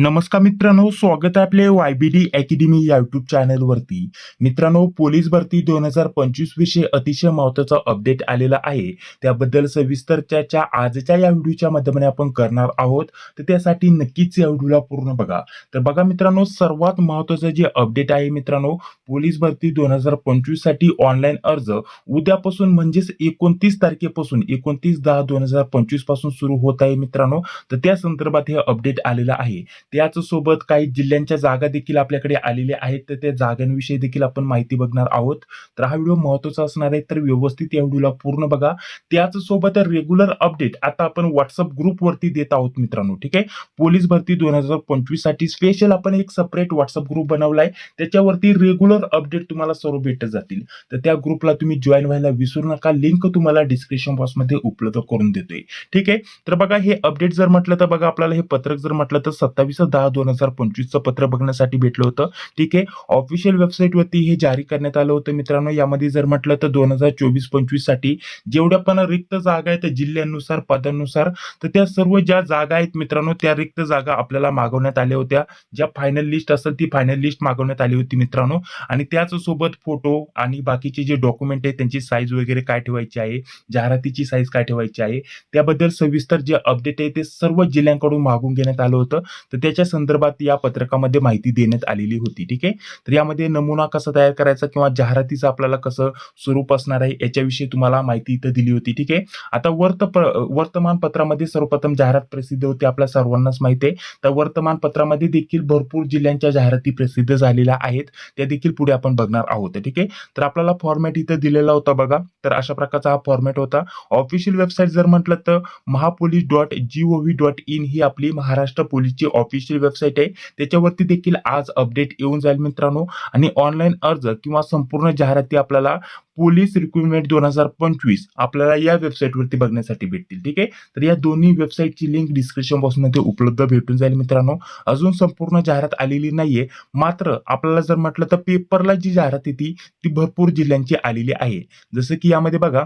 नमस्कार मित्रांनो स्वागत आहे आपले वाय बी डी अकॅडमी या युट्यूब चॅनलवरती मित्रांनो पोलीस भरती दोन हजार पंचवीस विषयी अतिशय महत्त्वाचा अपडेट आलेला आहे. त्याबद्दल सविस्तर चर्चा आजच्या या व्हिडिओच्या माध्यमाने आपण करणार आहोत. तर त्यासाठी नक्कीच या व्हिडिओला पूर्ण बघा. तर बघा मित्रांनो सर्वात महत्वाचं जे अपडेट आहे मित्रांनो पोलीस भरती दोन हजार पंचवीससाठी ऑनलाईन अर्ज उद्यापासून म्हणजेच एकोणतीस तारखेपासून एकोणतीस दहा दोन हजार पंचवीसपासून सुरू होत आहे मित्रांनो. तर त्या संदर्भात हे अपडेट आलेलं आहे. त्याच सोबत काही जिल्ह्यांच्या जागा देखील आपल्याकडे आलेल्या आहेत. तर त्या जागांविषयी देखील आपण माहिती बघणार आहोत. तर हा व्हिडिओ महत्त्वाचा असणार आहे. तर व्यवस्थित या व्हिडिओला पूर्ण बघा. त्याच सोबत रेग्युलर अपडेट आता आपण व्हॉट्सअप ग्रुपवरती देत आहोत मित्रांनो. ठीक आहे? पोलीस भरती दोन हजार पंचवीससाठी स्पेशल आपण एक सेपरेट व्हॉट्सअप ग्रुप बनवलाय. त्याच्यावरती रेग्युलर अपडेट तुम्हाला सर्व भेटत जातील. तर त्या ग्रुपला तुम्ही जॉईन व्हायला विसरू नका. लिंक तुम्हाला डिस्क्रिप्शन बॉक्समध्ये उपलब्ध करून देतोय. ठीक आहे? तर बघा हे अपडेट जर म्हटलं तर बघा आपल्याला हे पत्रक जर म्हटलं तर सत्तावीस दहा दोन हजार पंचवीसचं पत्र बघण्यासाठी भेटलं होतं. ठीक आहे. ऑफिशियल वेबसाईटवरती हे जारी करण्यात आलं होतं मित्रांनो. यामध्ये जर म्हटलं तर दोन हजार चोवीस पंचवीससाठी जेवढ्या पण रिक्त जागा आहेत जिल्ह्यानुसार पदानुसार तर त्या सर्व ज्या जागा आहेत मित्रांनो त्या रिक्त जागा आपल्याला मागवण्यात आल्या होत्या. ज्या फायनल लिस्ट असेल ती फायनल लिस्ट मागवण्यात आली होती मित्रांनो. आणि त्याच सोबत फोटो आणि बाकीचे जे डॉक्युमेंट आहे त्यांची साईज वगैरे काय ठेवायची आहे? जाहिरातीची साईज काय ठेवायची आहे? त्याबद्दल सविस्तर जे अपडेट आहे ते सर्व जिल्ह्यांकडून मागून घेण्यात आलं होतं. तर त्याच्या संदर्भात या पत्रकामध्ये माहिती देण्यात आलेली होती ठीक आहे? तर यामध्ये नमुना कसा तयार करायचा किंवा जाहिरातीचं आपल्याला कसं स्वरूप असणार आहे याच्याविषयी तुम्हाला माहिती इथं दिली होती ठीक आहे? आता वर्त वर्तमानपत्रामध्ये सर्वप्रथम जाहिरात प्रसिद्ध होते आपल्या सर्वांनाच माहिती आहे. तर वर्तमानपत्रामध्ये देखील भरपूर जिल्ह्यांच्या जाहिराती प्रसिद्ध झालेल्या आहेत. त्या देखील पुढे आपण बघणार आहोत ठीक आहे? तर आपल्याला फॉर्मॅट इथं दिलेला होता बघा. तर अशा प्रकारचा हा फॉर्मॅट होता. ऑफिशियल वेबसाईट जर म्हटलं तर Mahapolice dot G O V dot in ही आपली महाराष्ट्र पोलीसची ऑफिशियल वेबसाईट आहे. त्याच्यावरती देखील आज अपडेट येऊन जाईल मित्रांनो. आणि ऑनलाईन अर्ज किंवा संपूर्ण जाहिराती आपल्याला पोलीस रिक्रुटमेंट दोन हजार पंचवीस आपल्याला या वेबसाईटवरती बघण्यासाठी भेटतील. ठीक आहे? तर या दोन्ही वेबसाईटची लिंक डिस्क्रिप्शन बॉक्समध्ये उपलब्ध भेटून जाईल मित्रांनो. अजून संपूर्ण जाहिरात आलेली नाहीये. मात्र आपल्याला जर म्हटलं तर पेपरला जी जाहिरात येते ती भरपूर जिल्ह्यांची आलेली आहे. जसं की यामध्ये बघा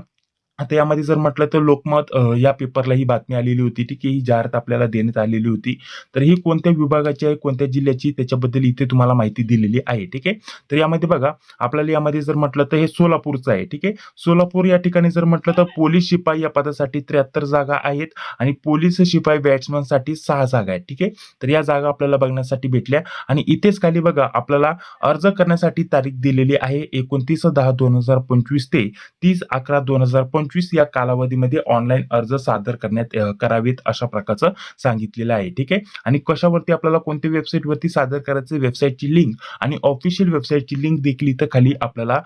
आता यामध्ये जर म्हटलं तर लोकमत या पेपरला ही बातमी आलेली होती. ठीक आहे ही जाहिरात आपल्याला देण्यात आलेली होती. तर ही कोणत्या विभागाची आहे कोणत्या जिल्ह्याची त्याच्याबद्दल इथे तुम्हाला माहिती दिलेली आहे. ठीक आहे? तर यामध्ये बघा आपल्याला यामध्ये जर म्हटलं तर हे सोलापूरचं आहे. ठीक आहे? सोलापूर या ठिकाणी जर म्हटलं तर पोलीस शिपाई या पदासाठी त्र्याहत्तर जागा आहेत आणि पोलीस शिपाई बॅट्समनसाठी सहा जागा आहेत. ठीक आहे? तर या जागा आपल्याला बघण्यासाठी भेटल्या. आणि इथेच खाली बघा आपल्याला अर्ज करण्यासाठी तारीख दिलेली आहे एकोणतीस दहा दोन हजार पंचवीस ते तीस अकरा दोन हजार पंचवीस. या कालावधीमध्ये ऑनलाईन अर्ज सादर करण्यात करावेत अशा प्रकारचं सांगितलेलं आहे ठीक आहे? आणि कशावरती आपल्याला कोणत्या वेबसाईटवरती सादर करायचं वेबसाईटची लिंक आणि ऑफिशियल वेबसाईटची लिंक देखील इथं खाली आपल्याला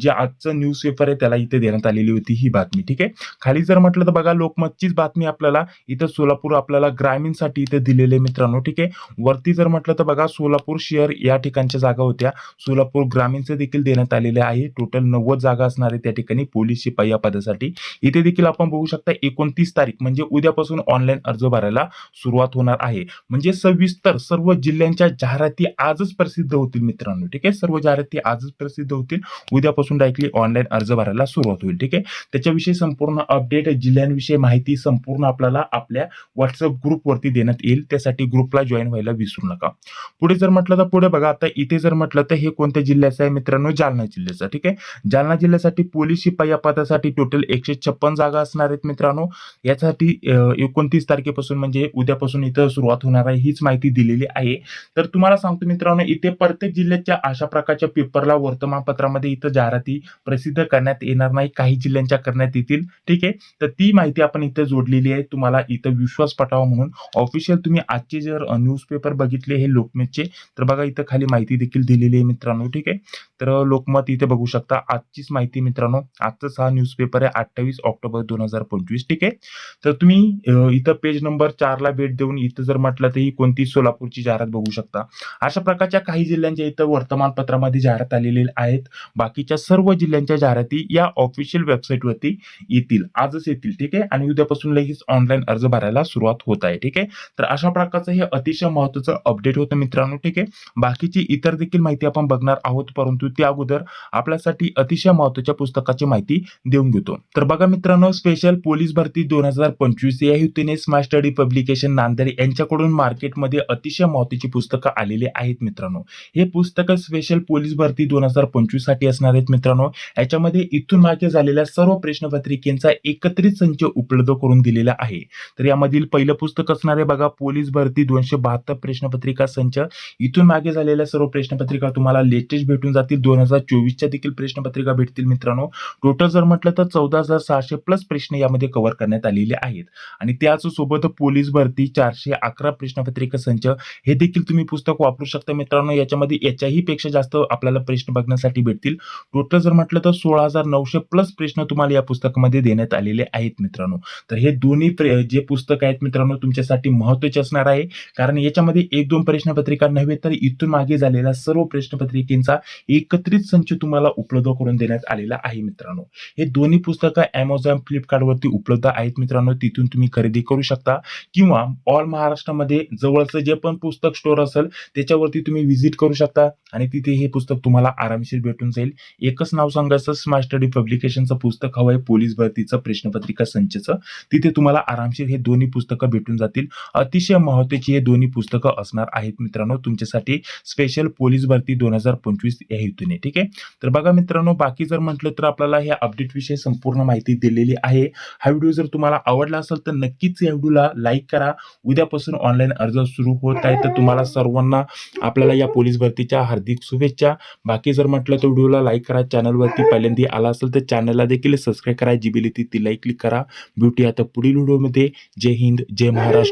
जे आजचं न्यूज पेपर आहे त्याला इथे देण्यात आलेली होती ही बातमी ठीक आहे? खाली जर म्हटलं तर बघा लोकमतचीच बातमी आपल्याला इथं सोलापूर आपल्याला ग्रामीणसाठी इथे दिलेले मित्रांनो ठीक आहे? वरती जर म्हटलं तर बघा सोलापूर शहर या ठिकाणच्या जागा होत्या. सोलापूर ग्रामीणचं देखील देण्यात आलेले आहे. टोटल नव्वद जागा असणार आहे त्या ठिकाणी पोलीस शिपाई या पदासाठी. इथे देखील आपण बघू शकता एकोणतीस तारीख म्हणजे उद्यापासून ऑनलाईन अर्ज भरायला सुरुवात होणार आहे. म्हणजे सविस्तर सर्व जिल्ह्यांच्या जाहिराती आजच प्रसिद्ध होतील मित्रांनो ठीक आहे? सर्व जाहिराती आजच प्रसिद्ध होतील. उद्यापासून डायरेक्टली ऑनलाईन अर्ज भरायला सुरुवात होईल ठीक आहे? त्याच्याविषयी संपूर्ण अपडेट जिल्ह्यांविषयी माहिती संपूर्ण आपल्याला आपल्या व्हॉट्सअप ग्रुपवरती देण्यात येईल. त्यासाठी ग्रुपला जॉईन व्हायला विसरू नका. पुढे जर म्हटलं तर पुढे बघा आता इथे जर म्हटलं तर हे कोणत्या जिल्ह्याचं आहे मित्रांनो? जालना जिल्ह्याचं ठीक आहे? जालना जिल्ह्यासाठी पोलीस शिपाई या पदासाठी टोटल एकशे छप्पन जागा असणार आहेत मित्रांनो. यासाठी एकोणतीस तारखेपासून म्हणजे उद्यापासून इथं सुरुवात होणार आहे हीच माहिती दिलेली आहे. तर तुम्हाला सांगतो मित्रांनो इथे प्रत्येक जिल्ह्याच्या अशा प्रकारच्या पेपरला वर्तमानपत्रामध्ये इथं जाहिराती प्रसिद्ध करण्यात येणार नाही काही जिल्ह्यांच्या करण्यात येतील. ठीक आहे? तर ती माहिती आपण इथं जोडलेली आहे. तुम्हाला इथं विश्वास पटावा म्हणून. ऑफिशियल तुम्ही आजचे जर न्यूजपेपर बघितले हे लोकमतचे तर बघा इथं खाली माहिती देखील दिलेली आहे मित्रांनो. ठीक आहे? तर लोकमत इथे बघू शकता. आजचीच माहिती मित्रांनो. आजचाच हा न्यूजपेपर आहे. अठ्ठावीस ऑक्टोबर दोन हजार पंचवीस ठीक आहे? तर तुम्ही इथं पेज नंबर चारला भेट देऊन इथं जर म्हटलं तर ही कोणती सोलापूरची जाहिरात बघू शकता. अशा प्रकारच्या काही जिल्ह्यांच्या इथं वर्तमानपत्रामध्ये जाहिरात आलेली आहेत. बाकीच्या सर्व जिल्ह्यांच्या जाहिराती या ऑफिशियल वेबसाईटवरती येतील आजच येतील ठीक आहे? आणि उद्यापासून लगेच ऑनलाईन अर्ज भरायला सुरुवात होत आहे ठीक आहे? तर अशा प्रकारचं हे अतिशय महत्वाचं अपडेट होतं मित्रांनो ठीक आहे? बाकीची इतर देखील माहिती आपण बघणार आहोत परंतु त्या अगोदर आपल्यासाठी अतिशय महत्त्वाच्या पुस्तकाची माहिती देऊन घेतो. तर बघा मित्रांनो स्पेशल पोलीस भरती दोन हजार पंचवीस या हेतूने स्मार्ट स्टडी पब्लिकेशन नांदेड यांच्याकडून मार्केटमध्ये अतिशय महत्वाची पुस्तकं आलेली आहेत मित्रांनो. हे पुस्तकं स्पेशल पोलीस भरती दोन हजार पंचवीससाठी असणार आहेत मित्रांनो. याच्यामध्ये इथून मागे झालेल्या सर्व प्रश्नपत्रिकेचा एकत्रित संच उपलब्ध करून दिलेला आहे. तर यामधील पहिलं पुस्तक असणार आहे बघा पोलीस भरती दोनशे बहात्तर प्रश्नपत्रिका संच. इथून मागे झालेल्या सर्व प्रश्नपत्रिका तुम्हाला लेटेस्ट भेटून जातील. दोन हजार चोवीसच्या देखील प्रश्नपत्रिका भेटतील मित्रांनो. टोटल जर म्हटलं तर चौदा हजार सहाशे प्लस प्रश्न यामध्ये कव्हर करण्यात आलेले आहेत. आणि त्याच सोबत पोलीस भरती चारशे अकरा प्रश्नपत्रिका संच हे देखील तुम्ही पुस्तक वापरू शकता मित्रांनो. याच्यामध्ये याच्याही पेक्षा जास्त आपल्याला प्रश्न बघण्यासाठी भेटतील. टोटल जर म्हटलं तर सोळा हजार नऊशे प्लस प्रश्न तुम्हाला या पुस्तकामध्ये देण्यात आलेले आहेत मित्रांनो. तर हे दोन्ही जे पुस्तक आहेत मित्रांनो तुमच्यासाठी महत्त्वाचे असणार आहे. कारण याच्यामध्ये एक दोन प्रश्नपत्रिका नव्हे तर इथून मागे झालेल्या सर्व प्रश्नपत्रिकेचा एकत्रित संच तुम्हाला उपलब्ध करून देण्यात आलेला आहे मित्रांनो. हे दोन्ही पुस्तक अमेझॉन फ्लिपकार्टवरती उपलब्ध आहेत मित्रांनो तिथून तुम्ही खरेदी करू शकता. किंवा ऑल महाराष्ट्रामध्ये जवळचं जे पण पुस्तक स्टोअर असेल त्याच्यावरती तुम्ही व्हिजिट करू शकता. आणि तिथे हे पुस्तक तुम्हाला आरामशीर भेटून जाईल. एकच नाव सांगायचं स्मार्ट स्टडी पब्लिकेशनचं पुस्तक हवं आहे पोलीस भरतीचं प्रश्नपत्रिका संचचं तिथे तुम्हाला आरामशीर हे दोन्ही पुस्तकं भेटून जातील. अतिशय महत्वाची हे दोन्ही पुस्तकं असणार आहेत मित्रांनो तुमच्यासाठी स्पेशल पोलीस भरती दोन हजार पंचवीस या हेतूने. ठीक आहे? तर बघा मित्रांनो बाकी जर म्हटलं तर आपल्याला हे अपडेट विषय संपूर्ण माहिती दिलेली आहे. हा व्हिडिओ जर तुम्हाला आवडला असेल तर नक्कीच या व्हिडिओला लाईक करा. उद्यापासून ऑनलाईन अर्ज सुरू होत आहे तर तुम्हाला सर्वांना आपल्याला या पोलीस भरतीच्या हार्दिक शुभेच्छा. बाकी जर म्हटलं तर व्हिडिओला लाईक करा. चॅनलवरती पहिल्यांदा आला असेल तर चॅनलला देखील सबस्क्राईब करा. जी बिली ती लाईक क्लिक करा. ब्युटी आता पुढील व्हिडिओमध्ये जय हिंद जय महाराष्ट्र.